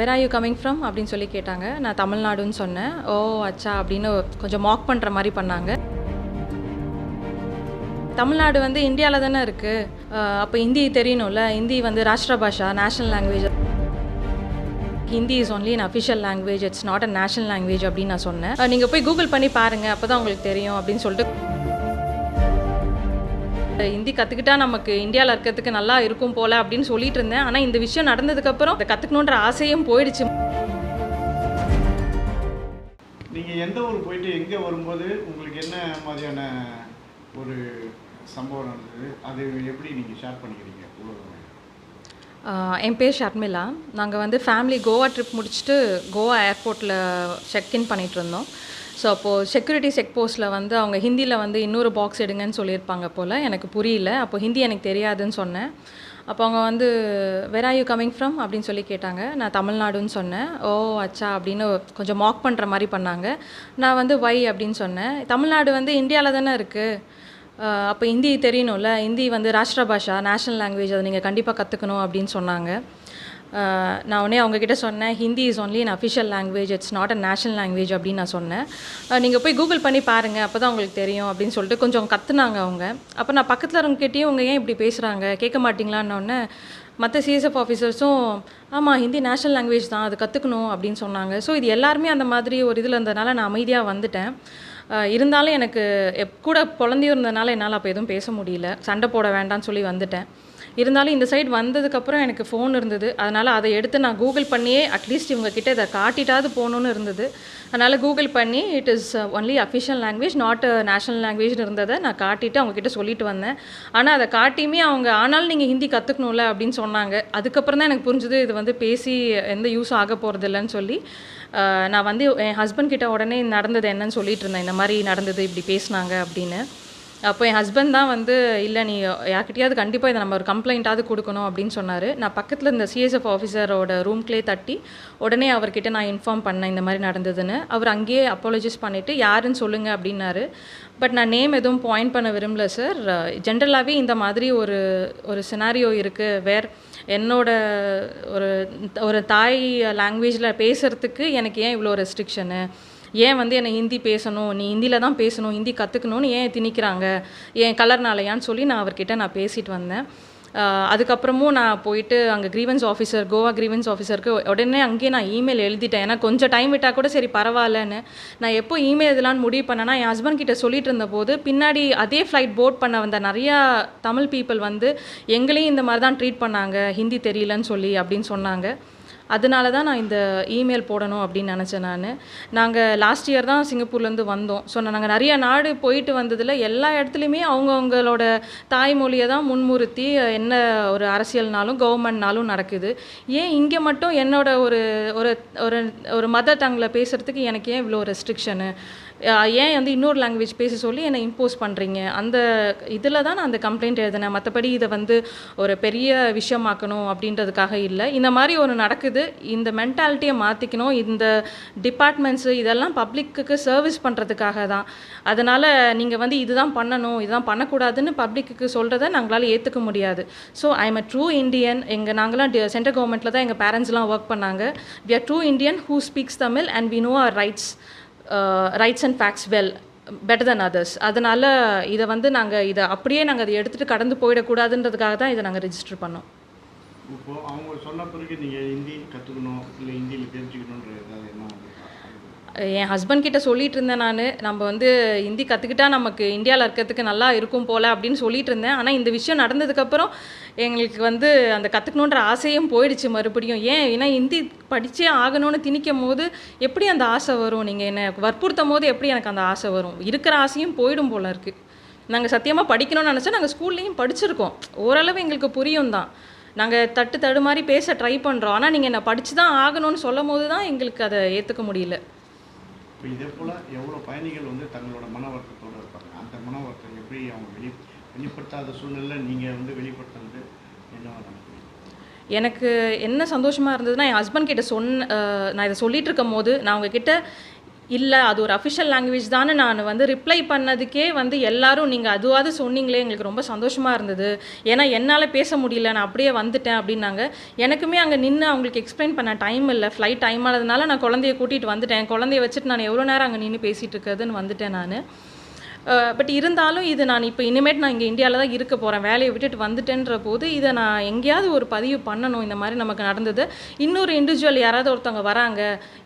Where are you coming from அப்படின்னு சொல்லி கேட்டாங்க. நான் தமிழ்நாடுன்னு சொன்னேன். ஓ அச்சா அப்படின்னு கொஞ்சம் மாக் பண்ணுற மாதிரி பண்ணாங்க. தமிழ்நாடு வந்து இந்தியாவில் தானே இருக்குது அப்போ ஹிந்தி தெரியணும்ல ஹிந்தி வந்து Rashtra Bhasha national language Hindi is only an official language it's not a national language அப்படின்னு நான் சொன்னேன். நீங்கள் போய் கூகுள் பண்ணி பாருங்கள் அப்போ தான் உங்களுக்கு தெரியும் அப்படின்னு சொல்லிட்டு ஹிந்தி கற்றுக்கிட்டா நமக்கு இந்தியாவில் இருக்கிறதுக்கு நல்லா இருக்கும் போல அப்படின்னு சொல்லிட்டு இருந்தேன். ஆனால் இந்த விஷயம் நடந்ததுக்கப்புறம் அதை கற்றுக்கணுன்ற ஆசையும் போயிடுச்சு. நீங்கள் எந்த ஊர் போயிட்டு எங்கே வரும்போது உங்களுக்கு என்ன மாதிரியான ஒரு சம்பவம் நடந்தது? அது எப்படி நீங்கள் ஷேர் பண்ணிக்கிறீங்க? உலகம். என் பேர் ஷர்மிளா. நாங்கள் வந்து ஃபேமிலி கோவா ட்ரிப் முடிச்சுட்டு கோவா ஏர்போர்ட்டில் செக்இன் பண்ணிட்டு இருந்தோம். ஸோ அப்போது செக்யூரிட்டி செக் போஸ்ட்டில் வந்து அவங்க ஹிந்தியில் வந்து இன்னொரு பாக்ஸ் எடுங்கன்னு சொல்லியிருப்பாங்க போல். எனக்கு புரியல. அப்போ ஹிந்தி எனக்கு தெரியாதுன்னு சொன்னேன். அப்போ அவங்க வந்து where are you coming from அப்படின்னு சொல்லி கேட்டாங்க. நான் தமிழ்நாடுன்னு சொன்னேன். ஓ அச்சா அப்படின்னு கொஞ்சம் மாக் பண்ணுற மாதிரி பண்ணாங்க. நான் வந்து வை அப்படின்னு சொன்னேன். தமிழ்நாடு வந்து இந்தியாவில் தானே இருக்குது அப்போ ஹிந்தி தெரியணும்ல ஹிந்தி வந்து ராஷ்டிர பாஷா நேஷ்னல் லாங்குவேஜ் அதை நீங்கள் கண்டிப்பாக கற்றுக்கணும் அப்படின்னு சொன்னாங்க. நான் உடனே அவங்கக்கிட்ட சொன்னேன் Hindi is only an official language it's not a national language அப்படின்னு நான் சொன்னேன். நீங்கள் போய் கூகுள் பண்ணி பாருங்கள் அப்போ தான் உங்களுக்கு தெரியும் அப்படின்னு சொல்லிட்டு கொஞ்சம் கற்றுனாங்க அவங்க. அப்போ நான் பக்கத்தில் இருக்கவங்ககிட்டயும் அவங்க ஏன் இப்படி பேசுகிறாங்க கேட்க மாட்டீங்களான்னொன்னே மற்ற சிஎஸ்எஃப் ஆஃபீஸர்ஸும் ஆமாம் ஹிந்தி நேஷனல் லாங்குவேஜ் தான் அது கற்றுக்கணும் அப்படின்னு சொன்னாங்க. ஸோ இது எல்லாருமே அந்த மாதிரி ஒரு இதில் இருந்ததுனால நான் அமைதியாக வந்துட்டேன். இருந்தாலும் எனக்கு எப் கூட குழந்தையும் இருந்ததுனால என்னால் அப்போ எதுவும் பேச முடியல. சண்டை போட வேண்டாம்னு சொல்லி வந்துட்டேன். இருந்தாலும் இந்த சைடு வந்ததுக்கப்புறம் எனக்கு ஃபோன் இருந்தது. அதனால் அதை எடுத்து நான் கூகுள் பண்ணியே அட்லீஸ்ட் இவங்கக்கிட்ட இதை காட்டிட்டாவது போகணுன்னு இருந்தது. அதனால் கூகுள் பண்ணி it is only official language not national லாங்குவேஜ்னு இருந்ததை நான் காட்டிட்டு அவங்க கிட்ட சொல்லிட்டு வந்தேன். ஆனால் அதை காட்டியுமே அவங்க ஆனாலும் நீங்கள் ஹிந்தி கற்றுக்கணும்ல அப்படின்னு சொன்னாங்க. அதுக்கப்புறம் தான் எனக்கு புரிஞ்சுது இது வந்து பேசி எந்த யூஸ் ஆக போகிறது இல்லைன்னு சொல்லி. நான் வந்து என் ஹஸ்பண்ட் கிட்ட உடனே நடந்தது என்னன்னு சொல்லிட்டு இருந்தேன். இந்த மாதிரி நடந்தது இப்படி பேசினாங்க அப்படின்னு. அப்போ என் ஹஸ்பண்ட் தான் வந்து இல்லை நீ யார்கிட்டயாவது கண்டிப்பாக இதை நம்ம ஒரு கம்ப்ளைண்ட்டாவது கொடுக்கணும் அப்படின்னு சொன்னார். நான் பக்கத்தில் இந்த சிஎஸ்எஃப் ஆஃபீஸரோட ரூம்க்லே தட்டி உடனே அவர்கிட்ட நான் இன்ஃபார்ம் பண்ணேன் இந்த மாதிரி நடந்ததுன்னு. அவர் அங்கேயே அப்பாலஜைஸ் பண்ணிவிட்டு யாருன்னு சொல்லுங்கள் அப்படின்னாரு. பட் நான் நேம் எதுவும் பாயிண்ட் பண்ண விரும்பல சார் ஜென்ரலாகவே இந்த மாதிரி ஒரு ஒரு சினாரியோ இருக்குது வேர் என்னோட ஒரு ஒரு தாய் லாங்குவேஜில் பேசுகிறதுக்கு எனக்கு ஏன் இவ்வளோ ரெஸ்ட்ரிக்ஷனு ஏன் வந்து என்னை ஹிந்தி பேசணும்? நீ ஹிந்தியில் தான் பேசணும் ஹிந்தி கற்றுக்கணும்னு ஏன் திணிக்கிறாங்க? என் கலர்னாலையான்னு சொல்லி நான் அவர்கிட்ட நான் பேசிட்டு வந்தேன். அதுக்கப்புறமும் நான் போயிட்டு அங்கே கிரீவன்ஸ் ஆஃபீஸர் கோவா கிரீவன்ஸ் ஆஃபீஸருக்கு உடனே அங்கேயே நான் இமெயில் எழுதிட்டேன். ஏன்னா கொஞ்சம் டைம் விட்டால் கூட சரி பரவாயில்லன்னு. நான் எப்போ இமெயில் இதெல்லாம் முடிவு பண்ணேன்னா என் ஹஸ்பண்ட் கிட்ட சொல்லிட்டு இருந்தபோது பின்னாடி அதே ஃப்ளைட் போர்ட் பண்ண வந்த நிறையா தமிழ் பீப்புள் வந்து எங்களையும் இந்த மாதிரி தான் ட்ரீட் பண்ணாங்க. ஹிந்தி தெரியலன்னு சொல்லி அப்படின்னு சொன்னாங்க. அதனால தான் நான் இந்த இமெயில் போடணும் அப்படின்னு நினச்சேன் நான். நாங்கள் லாஸ்ட் இயர் தான் சிங்கப்பூர்லேருந்து வந்தோம். ஸோ நாங்கள் நிறைய நாடு போயிட்டு வந்ததில் எல்லா இடத்துலையுமே அவங்கவுங்களோட தாய்மொழியை தான் முன்முறுத்தி என்ன ஒரு அரசியல்னாலும் கவர்மெண்ட்னாலும் நடக்குது. ஏன் இங்கே மட்டும் என்னோட ஒரு ஒரு ஒரு ஒரு மதர் டங்கில் பேசுகிறதுக்கு எனக்கு ஏன் இவ்வளோ ரெஸ்ட்ரிக்ஷனு ஏன் வந்து இன்னொரு லாங்குவேஜ் பேச சொல்லி என்னை இம்போஸ் பண்ணுறீங்க அந்த இதில் தான் நான் அந்த கம்ப்ளைண்ட் எழுதினேன். மற்றபடி இதை வந்து ஒரு பெரிய விஷயமாக்கணும் அப்படின்றதுக்காக இல்லை. இந்த மாதிரி ஒரு நடக்குது. இந்த மென்டாலிட்டியை மாற்றிக்கணும் இந்த டிபார்ட்மெண்ட்ஸு இதெல்லாம் பப்ளிக்குக்கு சர்வீஸ் பண்ணுறதுக்காக தான். அதனால் நீங்கள் வந்து இதுதான் பண்ணணும் இதுதான் பண்ணக்கூடாதுன்னு பப்ளிக்குக்கு சொல்கிறத நாங்களால் ஏற்றுக்க முடியாது. So I am a true Indian எங்கள் நாங்களாம் சென்ட்ரல் கவர்மெண்ட்டில் தான் எங்கள் பேரண்ட்ஸ்லாம் ஒர்க் பண்ணாங்க. We are true Indian who speaks Tamil and we know our rights rights and facts well better than others அதனால் இதை வந்து நாங்கள் இதை அப்படியே நாங்கள் அதை எடுத்துகிட்டு கடந்து போயிடக்கூடாதுன்றதுக்காக தான் இதை நாங்கள் ரிஜிஸ்டர் பண்ணோம். இப்போ அவங்க சொன்ன பிறகு நீங்கள் ஹிந்தி கற்றுக்கணும் இல்லை ஹிந்தியில் தெரிஞ்சுக்கணுன்ற என் ஹஸ்பண்ட் கிட்ட சொல்லிட்டு இருந்தேன் நான். நம்ம வந்து ஹிந்தி கற்றுக்கிட்டா நமக்கு இந்தியாவில் இருக்கிறதுக்கு நல்லா இருக்கும் போல் அப்படின்னு சொல்லிட்டு இருந்தேன். ஆனால் இந்த விஷயம் நடந்ததுக்கப்புறம் எங்களுக்கு வந்து அந்த கற்றுக்கணுன்ற ஆசையும் போயிடுச்சு மறுபடியும். ஏன்? ஏன்னா ஹிந்தி படித்தே ஆகணும்னு திணிக்கும் போது எப்படி அந்த ஆசை வரும்? நீங்கள் என்னை வற்புறுத்தும் போது எப்படி எனக்கு அந்த ஆசை வரும்? இருக்கிற ஆசையும் போயிடும் போல இருக்குது நாங்கள் சத்தியமாக படிக்கணும்னு நினச்சா நாங்கள் ஸ்கூல்லேயும் படிச்சிருக்கோம். ஓரளவு எங்களுக்கு புரியும் தான். நாங்கள் தட்டு தடுமாறி பேச ட்ரை பண்ணுறோம் ஆனால் நீங்கள் என்னை படித்து தான் ஆகணும்னு சொல்லும் போது தான் எங்களுக்கு அதை ஏற்றுக்க முடியல. இப்போ இதே போல் எவ்வளோ பயணிகள் வந்து தங்களோட மன வருத்தத்தோடு இருப்பாங்க. அந்த மன வருத்தம் எப்படி அவங்க வெளி வெளிப்படுத்தாத சூழ்நிலை நீங்கள் வந்து வெளிப்படுத்துறது என்ன நினைக்கிறீங்க எனக்கு என்ன சந்தோஷமாக இருந்ததுன்னா என் ஹஸ்பண்ட் கிட்ட சொன்ன நான் இதை சொல்லிகிட்டு இருக்கும் போது நான் அவங்கக்கிட்ட இல்லை அது ஒரு அஃபிஷியல் லாங்குவேஜ் தானே நான் வந்து ரிப்ளை பண்ணதுக்கே வந்து எல்லாரும் நீங்கள் அதுவாவது சொன்னீங்களே எங்களுக்கு ரொம்ப சந்தோஷமாக இருந்தது. ஏன்னா என்னால் பேச முடியல நான் அப்படியே வந்துட்டேன் அப்படின்னாங்க. எனக்குமே அங்கே நின்று அவங்களுக்கு எக்ஸ்பிளைன் பண்ண டைம் இல்லை ஃப்ளைட் டைம் ஆனதுனால நான் குழந்தைய கூட்டிகிட்டு வந்துட்டேன். குழந்தைய வச்சுட்டு நான் எவ்வளோ நேரம் அங்கே நின்று பேசிகிட்டு இருக்கிறதுன்னு வந்துட்டேன் நான். பட் இருந்தாலும் இது நான் இப்போ இனிமேட் நான் இங்கே இந்தியாவில் தான் இருக்க போகிறேன் வேலையை விட்டுட்டு வந்துட்டேன்ற போது இதை நான் எங்கேயாவது ஒரு பதிவு பண்ணணும். இந்த மாதிரி நமக்கு நடந்தது. இன்னொரு இண்டிவிஜுவல் யாராவது ஒருத்தவங்க வராங்க.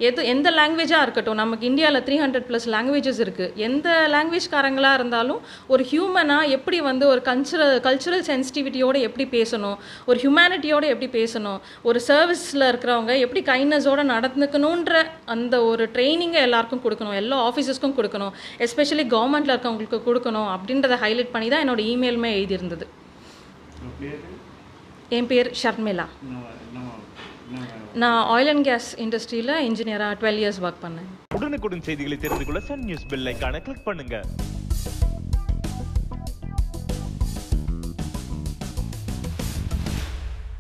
எது எந்த லாங்குவேஜாக இருக்கட்டும் நமக்கு இந்தியாவில் த்ரீ ஹண்ட்ரட் ப்ளஸ் லாங்குவேஜஸ் இருக்குது எந்த லாங்குவேஜ்காரங்களாக இருந்தாலும் ஒரு ஹியூமனாக எப்படி வந்து ஒரு கல்ச்சுரல் கல்ச்சுரல் சென்சிட்டிவிட்டியோடு எப்படி பேசணும்? ஒரு ஹியூமனிட்டியோடு எப்படி பேசணும்? ஒரு சர்வீஸில் இருக்கிறவங்க எப்படி கைண்ட்னஸோடு நடந்துக்கணுன்ற அந்த ஒரு ட்ரைனிங்கை எல்லாருக்கும் கொடுக்கணும். எல்லா ஆஃபீஸஸ்க்கும் கொடுக்கணும். எஸ்பெஷலி கவர்மெண்ட்டில் இருக்கவங்களுக்கு கொடுக்கணும் அப்படின்றத ஹைலைட் பண்ணி தான் என்னோட இமெயிலுமே எழுதியிருந்தது. என் பேர் ஷர்மிளா. நான் ஆயில் அண்ட் கேஸ் இண்டஸ்ட்ரியில் இன்ஜினியராக டுவெல் இயர்ஸ் ஒர்க் பண்ணேன். உடனுக்குடன் செய்திகளை தெரிந்து கொள்ள சன் நியூஸ் பெல் ஐகானை கிளிக் பண்ணுங்க.